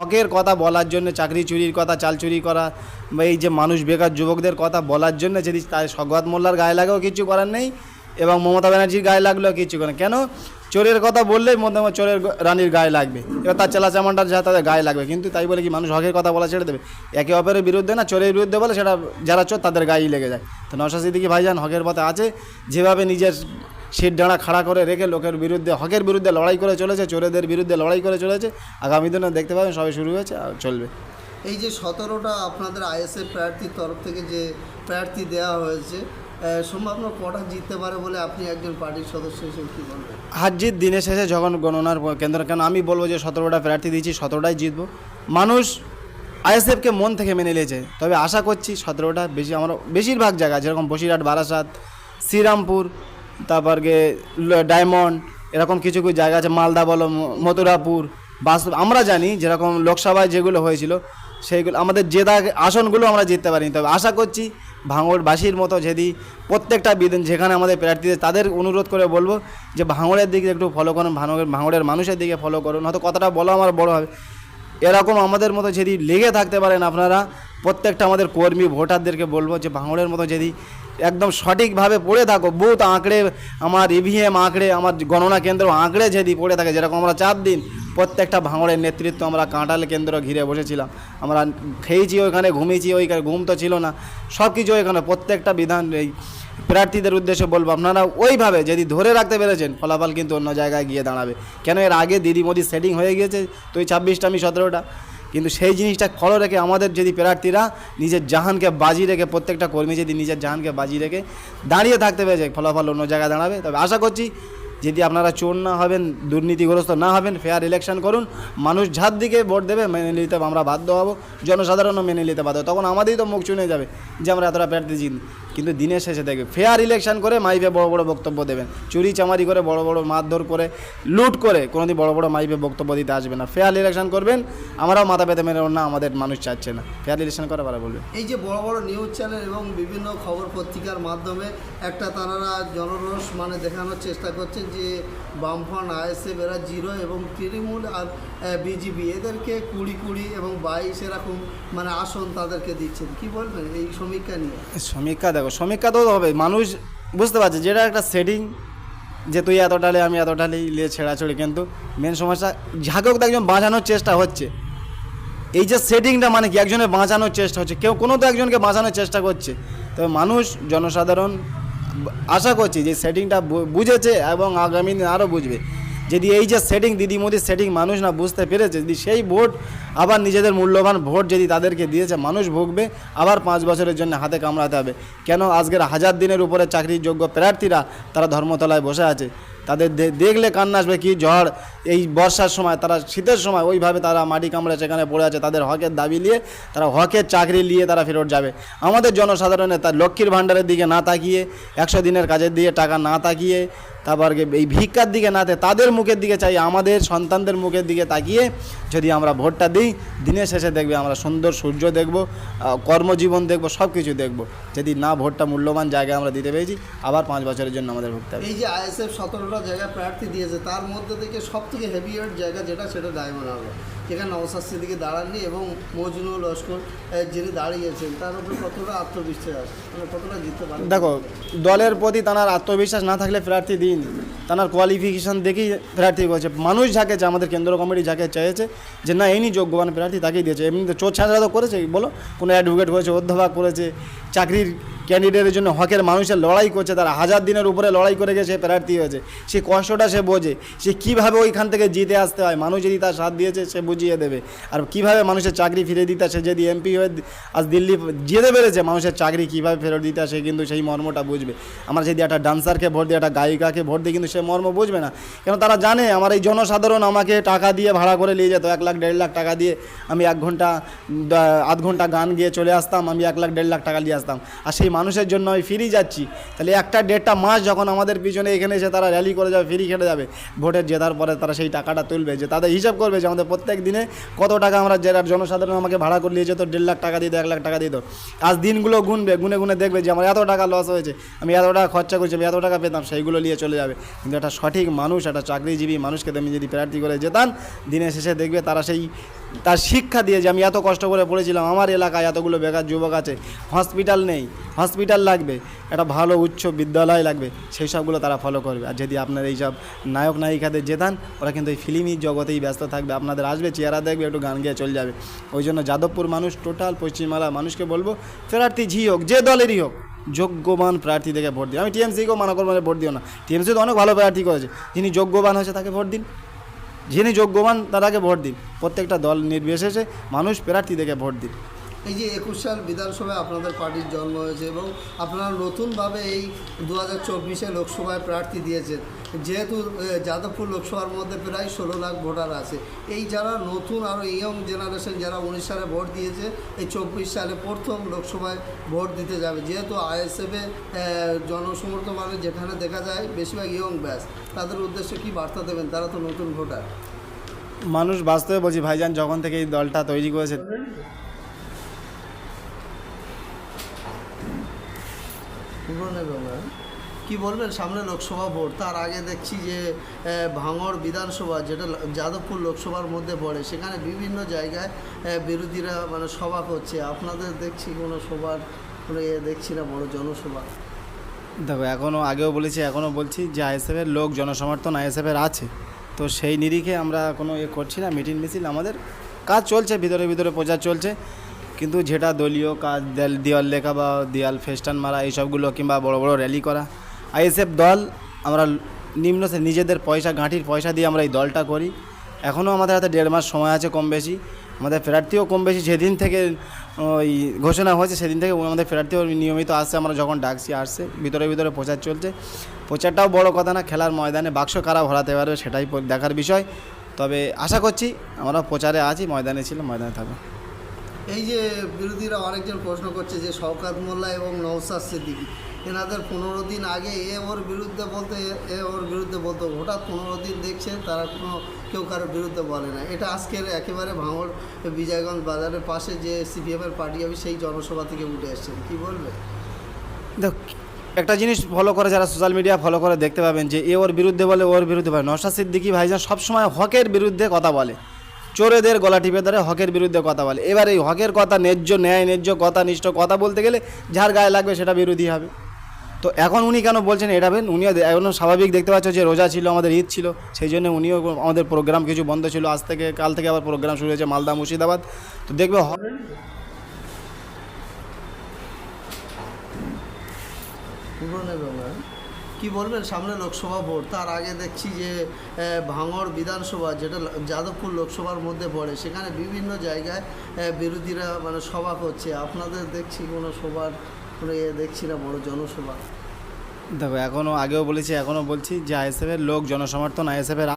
হকের কথা বলার জন্য, চাকরি চুরির কথা, চাল চুরি করা, বা এই যে মানুষ বেকার যুবকদের কথা বলার জন্য যদি তাই সগত মোল্লার গায়ে লাগেও কিছু করার নেই এবং মমতা ব্যানার্জির গায়ে লাগলেও কিছু করেন কেন? চোরের কথা বললেই মধ্যে চোরের রানীর গায়ে লাগবে। এবার তার চেলা চামানটার যা তাদের গায়ে লাগবে। কিন্তু তাই বলে কি মানুষ হকের কথা বলা ছেড়ে দেবে? একে অপরের বিরুদ্ধে না, চোরের বিরুদ্ধে বলে সেটা যারা চোর তাদের গায়েই লেগে যায়। তো নশা সিদ্দিকি ভাইজান হকের পথে আছে। যেভাবে নিজের সিট ডাঁড়া খাড়া করে রেখে লোকের বিরুদ্ধে হকের বিরুদ্ধে লড়াই করে চলেছে চোরেদের বিরুদ্ধে লড়াই করে চলেছে। আগামী দিনে দেখতে পাবেন সবাই শুরু হয়েছে আর চলবে। এই যে সতেরোটা আপনাদের আইএসএফ প্রার্থীর তরফ থেকে যে প্রার্থী দেওয়া হয়েছে সম্ভাবনা কটা জিততে পারে বলে আপনি একজন পার্টির সদস্য হিসেবে কী বলবেন? হার দিনের শেষে যখন গণনার কেন্দ্র কেন আমি বলব যে সতেরোটা প্রার্থী দিয়েছি সতেরোটাই জিতবো। মানুষ আইএসএফকে মন থেকে মেনে নিয়েছে তবে আশা করছি সতেরোটা বেশি আমার বেশিরভাগ জায়গা যেরকম বসিরহাট বারাসাত শ্রীরামপুর তারপর গিয়ে ডায়মন্ড, এরকম কিছু কিছু জায়গা আছে, মালদা বলো মথুরাপুর, বাস, আমরা জানি যেরকম লোকসভায় যেগুলো হয়েছিল, সেইগুলো, আমাদের জেতা আসনগুলো আমরা জিততে পারিনি। তবে আশা করছি ভাঙড়বাসীর মতো যদি প্রত্যেকটা বিধান যেখানে আমাদের প্রার্থীদের তাদের অনুরোধ করে বলব যে ভাঙড়ের দিকে একটু ফলো করুন, ভাঙড়ের ভাঙড়ের মানুষের দিকে ফলো করুন। হয়তো কথাটা বলো আমার বড় হবে। এরকম আমাদের মতো যদি লেগে থাকতে পারেন আপনারা, প্রত্যেকটা আমাদের কর্মী, ভোটারদেরকে বলব যে ভাঙড়ের মতো যদি একদম সঠিকভাবে পড়ে থাকো। বুথ আঁকড়ে, আমার ইভিএম আঁকড়ে, আমার গণনা কেন্দ্র আঁকড়ে যদি পড়ে থাকে, যেরকম আমরা চার দিন প্রত্যেকটা ভাঙড়ের নেতৃত্ব আমরা কাঁটাল কেন্দ্র ঘিরে বসেছিলাম। আমরা খেয়েছি ওইখানে, ঘুমিয়েছি ওইখানে ঘুম তো ছিল না। সব কিছু ওইখানে, প্রত্যেকটা বিধান এই প্রার্থীদের উদ্দেশ্যে বলব, আপনারা ওইভাবে যদি ধরে রাখতে পেরেছেন, ফলাফল কিন্তু অন্য জায়গায় গিয়ে দাঁড়াবে। কেন এর আগে দিদি মোদি সেটিং হয়ে গিয়েছে, তো ওই ছাব্বিশটা আমি সতেরোটা। কিন্তু সেই জিনিসটা ফলো রেখে আমাদের যদি প্রার্থীরা নিজের জাহানকে বাজি রেখে, প্রত্যেকটা কর্মী যদি নিজের জাহানকে বাজি রেখে দাঁড়িয়ে থাকতে পেরেছে, ফলাফল অন্য জায়গায় দাঁড়াবে। তবে আশা করছি যদি আপনারা চোর না হবেন, দুর্নীতিগ্রস্ত না হবেন ফেয়ার ইলেকশন করুন, মানুষ যার দিকে ভোট দেবে, মেনে নিতে আমরা বাধ্য হব, জনসাধারণও মেনে নিতে বাধ্য তখন আমাদেরই তো মুখ চুনে যাবে যে আমরা এতটা প্রার্থী জিত কিন্তু দিনের শেষে দেখবে ফেয়ার ইলেকশন করে মাইপে বড় বড় বক্তব্য দেবেন, চুরি চামারি করে বড় বড় মারধর করে, লুট করে কোনোদিন বড় বড় মাইপে বক্তব্য দিতে আসবে না। ফেয়ার ইলেকশন করবেন, আমরাও মাথা পেতে মেরে না আমাদের মানুষ চাচ্ছে না। ফেয়ার ইলেকশন করে পারা বলবে। এই যে বড় বড় নিউজ চ্যানেল এবং বিভিন্ন খবর পত্রিকার মাধ্যমে একটা তারা জনরস মানে দেখানোর চেষ্টা করছেন যে বামফ্রন্ট আইএসএফ এরা জিরো এবং তৃণমূল আর বিজেপি, এদেরকে কুড়ি কুড়ি এবং বাইশ এরকম মানে আসন তাদেরকে দিচ্ছেন। কি বলবেন এই সমীক্ষা নিয়ে? সমীক্ষা দেখো, সমীক্ষা তো হবে। মানুষ বুঝতে পারছে, যেটা একটা সেটিং যে তুই এত এতটালে আমি এতটালে নিয়ে ছেঁড়াছড়ি কিন্তু মেন সমস্যা ঝাঁকক তো একজন বাঁচানোর চেষ্টা হচ্ছে। এই যে সেটিংটা মানে কি? একজনের বাঁচানোর চেষ্টা হচ্ছে। কেউ কোনো তো একজনকে বাঁচানোর চেষ্টা করছে। তবে মানুষ, জনসাধারণ আশা করছি যে সেটিংটা বুঝেছে এবং আগামী দিন আরও বুঝবে। যদি এই যে সেটিং দিদি মোদির সেটিং মানুষ না বুঝতে পেরেছে, যদি সেই ভোট আবার নিজেদের মূল্যবান ভোট যদি তাদেরকে দিয়েছে, মানুষ ভুগবে, আবার পাঁচ বছরের জন্য হাতে কামড়াতে হবে। কেন আজকের হাজার দিনের উপরে চাকরির যোগ্য প্রার্থীরা তারা ধর্মতলায় বসে আছে? তাদের দেখলে কান্না আসবে কী ঝড়? এই বর্ষার সময়, তারা শীতের সময় ওইভাবে তারা মাটি কামড়ে সেখানে পড়ে আছে, তাদের হকের দাবি নিয়ে তারা হকের চাকরি নিয়ে তারা ফেরত যাবে। আমাদের জনসাধারণের তার লক্ষ্মীর ভাণ্ডারের দিকে না তাকিয়ে, একশো দিনের কাজের দিকে টাকা না তাকিয়ে, তারপর এই ভিক্ষার দিকে না তাদের মুখের দিকে চাই, আমাদের সন্তানদের মুখের দিকে তাকিয়ে যদি আমরা ভোটটা দিই, দিনের শেষে দেখবে আমরা সুন্দর সূর্য দেখব কর্মজীবন দেখব সব কিছু দেখব। যদি না ভোটটা মূল্যবান জায়গায় আমরা দিতে পেরেছি, আবার পাঁচ বছরের জন্য আমাদের হবে। এই যে আইএসএফ সতেরোটা জায়গায় প্রার্থী দিয়েছে, তার মধ্যে থেকে সব থেকে হেভিয়ার জায়গা যেটা সেটা ডায়মন্ড হারবার যেখানে নওসাদ সিদ্দিকি দাঁড়াননি এবং মজনুল লস্কর যিনি দাঁড়িয়েছেন তার উপরে কতটা আত্মবিশ্বাস মানে কতটা জিততে পারে দেখো দলের প্রতি তার আত্মবিশ্বাস না থাকলে প্রার্থী দিন তার কোয়ালিফিকেশন দেখেই প্রার্থী করেছে মানুষ যাকে চায়, আমাদের কেন্দ্র কমিটি যাকে চেয়েছে যে না এনি যোগ্যবান প্রার্থী তাকেই দিয়েছে। এমনি তো চোর ছাড়া তো করেছে বলো। কোনো অ্যাডভোকেট করেছে অধ্যাপক করেছে চাকরির ক্যান্ডিডেটের জন্য হকের মানুষের লড়াই করছে তারা হাজার দিনের উপরে লড়াই করে গেছে প্রার্থী হয়েছে। সে কষ্টটা সে বোঝে। সে কীভাবে ওইখান থেকে জিতে আসতে হয়? মানুষ যদি তার সাথ দিয়েছে সে বুঝিয়ে দেবে। আর কীভাবে মানুষের চাকরি ফিরে দিতে হয়, সে যদি এমপি হয়ে আজ দিল্লি যেতে পেরেছে মানুষের চাকরি কীভাবে ফেরত দিতে হয়, সে কিন্তু সেই মর্মটা বুঝবে। আমরা যদি একটা ডান্সারকে ভোট দিই একটা গায়িকাকে ভোট দিই কিন্তু সে মর্ম বুঝবে না। কেন তারা জানে আমার এই জনসাধারণ আমাকে টাকা দিয়ে ভাড়া করে নিয়ে যেত এক লাখ দেড় লাখ টাকা দিয়ে। আমি এক ঘণ্টা আধ ঘণ্টা গান গিয়ে চলে আসতাম আমি এক লাখ দেড় লাখ টাকা নিয়ে আসতাম। আর সেই মানুষের জন্য আমি ফ্রি যাচ্ছি। তাহলে একটা দেড়টা মাস যখন আমাদের পিছনে এখানে এসে তারা র্যালি করে যাবে ফিরি খেটে যাবে। ভোটের জেতার পরে তারা সেই টাকাটা তুলবে যে তাদের হিসাব করবে যে আমাদের প্রত্যেক দিনে কত টাকা আমরা যারা জনসাধারণ আমাকে ভাড়া করে নিয়ে যেত? দেড় লাখ টাকা দিত, এক লাখ টাকা দিত। আজ দিনগুলো গুনবে, গুনে গুনে দেখবে যে আমার এত টাকা লস হয়েছে। আমি এত টাকা খরচা করছি, আমি এত টাকা পেতাম, সেইগুলো নিয়ে চলে যাবে। কিন্তু একটা সঠিক মানুষ, একটা চাকরিজীবী মানুষকে তুমি যদি প্রার্থী করে যেতাম, দিনের শেষে দেখবে তারা সেই তার শিক্ষা দিয়ে যে আমি এত কষ্ট করে পড়েছিলাম, আমার এলাকায় এতগুলো বেকার যুবক আছে হসপিটাল নেই হসপিটাল লাগবে, একটা ভালো উচ্চ বিদ্যালয় লাগবে, সেই সবগুলো তারা ফলো করবে। আর যদি আপনার এইসব নায়ক নায়িকাদের জেতান, ওরা কিন্তু এই ফিল্মি জগতেই ব্যস্ত থাকবে, আপনাদের আসবে, চেহারা দেখবে, একটু গান গিয়ে চলে যাবে। ওই জন্য যাদবপুর মানুষ টোটাল পশ্চিমবাংলা মানুষকে বলব, প্রার্থী ঝি হোক, যে দলেরই হোক, যোগ্যবান প্রার্থী থেকে ভোট দিন। আমি টিএমসিকেও মানা করব ভোট দিও না। টিএমসি তো অনেক ভালো প্রার্থী করেছে। যিনি যোগ্যবান হয়েছে তাকে ভোট দিন। যিনি যোগ্যবান তারাকে ভোট দিন। প্রত্যেকটা দল নির্বিশেষে মানুষ প্রার্থী দেখে ভোট দিন। এই যে একুশ সাল বিধানসভায় আপনাদের পার্টির জন্ম হয়েছে এবং আপনারা নতুনভাবে এই দু হাজার চব্বিশে লোকসভায় প্রার্থী দিয়েছেন। যেহেতু যাদবপুর লোকসভার মধ্যে প্রায় ষোলো লাখ ভোটার আছে। এই যারা নতুন আরও ইয়ং জেনারেশন যারা উনিশ সালে ভোট দিয়েছে, এই চব্বিশ সালে প্রথম লোকসভায় ভোট দিতে যাবে। যেহেতু আইএসএফে জনসমর্থন মানে যেখানে দেখা যায়, বেশিরভাগ ইয়ং ব্যাস। তাদের উদ্দেশ্যে কী বার্তা দেবেন? তারা তো নতুন ভোটার। মানুষ বাস্তবে বলছি। ভাইজান যখন থেকে এই দলটা তৈরি করেছে পুরনো কি বলবেন? সামনে লোকসভা ভোট, তার আগে দেখছি যে ভাঙড় বিধানসভা, যেটা যাদবপুর লোকসভার মধ্যে পড়ে, সেখানে বিভিন্ন জায়গায় বিরোধীরা মানে সভা করছে। আপনাদের দেখছি কোনো সভার কোনো ইয়ে দেখছি না, বড় জনসভা। দেখো এখনও আগেও বলেছি এখনও বলছি যে আইএসএফের লোক জনসমর্থন আইএসএফের আছে। তো সেই নিরিখে আমরা কোনো ইয়ে করছি না, মিটিং মিছিল, আমাদের কাজ চলছে, ভিতরে ভিতরে প্রচার চলছে। কিন্তু যেটা দলীয় কাজ দেয়াল- দেওয়াল লেখা বা দেয়াল ফেস্টান মারা, এইসবগুলো কিংবা বড় বড় র্যালি করা। আইএসএফ দল, আমরা নিম্ন নিজেদের পয়সা, ঘাঁটির পয়সা দিয়ে আমরা এই দলটা করি। এখনও আমাদের হাতে দেড় মাস সময় আছে কম বেশি। আমাদের প্রার্থীও কম বেশি। যেদিন থেকে, ওই ঘোষণা হয়েছে, সেদিন থেকে আমাদের প্রার্থীও নিয়মিত আসছে। আমরা যখন ডাকছি, আসছে, ভিতরে ভিতরে প্রচার চলছে। প্রচারটাও বড় কথা না, খেলার ময়দানে বাক্স কারা ভরাতে পারবে সেটাই দেখার বিষয়। তবে আশা করছি, আমরা প্রচারে আছি, ময়দানে ছিল ময়দানে থাকব। এই যে বিরোধীরা অনেকজন প্রশ্ন করছে যে শওকাত মোল্লা এবং নওসাদ সিদ্দিকি, এনাদের পনেরো দিন আগে এ ওর বিরুদ্ধে বলতে, এ- ওর বিরুদ্ধে বলতো, হঠাৎ পনেরো দিন দেখছে তারা কোনো, কেউ কারোর বিরুদ্ধে বলে না। এটা আজকের একেবারে ভাঙড় বিজয়গঞ্জ বাজারের পাশে যে সিপিএমের পার্টি হবে সেই জনসভা থেকে উঠে এসছেন কি বলবে? দেখ, একটা জিনিস ফলো করে যারা সোশ্যাল মিডিয়া ফলো করে দেখতে পাবেন যে এ ওর বিরুদ্ধে বলে ওর বিরুদ্ধে বলে। নশা সিদ্দিকি ভাইজান সবসময় হকের বিরুদ্ধে কথা বলে। চোরেদের গলা টিপে ধরে হকের বিরুদ্ধে কথা বলে। এবার এই হকের কথা ন্যায্য ন্যায়, ন্যায্য কথা নিষ্ঠ কথা বলতে গেলে যার গায়ে লাগবে সেটা বিরোধী হবে। তো এখন উনি কেন বলছেন এটা বেন উনিও এখনও স্বাভাবিক দেখতে পাচ্ছ যে রোজা ছিল, আমাদের ঈদ ছিল, সেই জন্য উনিও আমাদের প্রোগ্রাম কিছু বন্ধ ছিল। আজ থেকে, কাল থেকে আবার প্রোগ্রাম শুরু হয়েছে মালদা, মুর্শিদাবাদ। তো দেখবে হ- পুরনো ব্যাপার কি বলবেন? সামনে লোকসভা ভোট। তার আগে দেখছি যে ভাঙড় বিধানসভা, যেটা যাদবপুর লোকসভার মধ্যে পড়ে, সেখানে বিভিন্ন জায়গায় বিরোধীরা মানে সভা করছে। আপনাদের দেখছি কোনো সভার কোনো ইয়ে দেখছি না, বড় জনসভা। দেখো এখনও আগেও বলেছি এখনও বলছি যে আইএসএফের লোক জনসমর্থন, আইএসএফের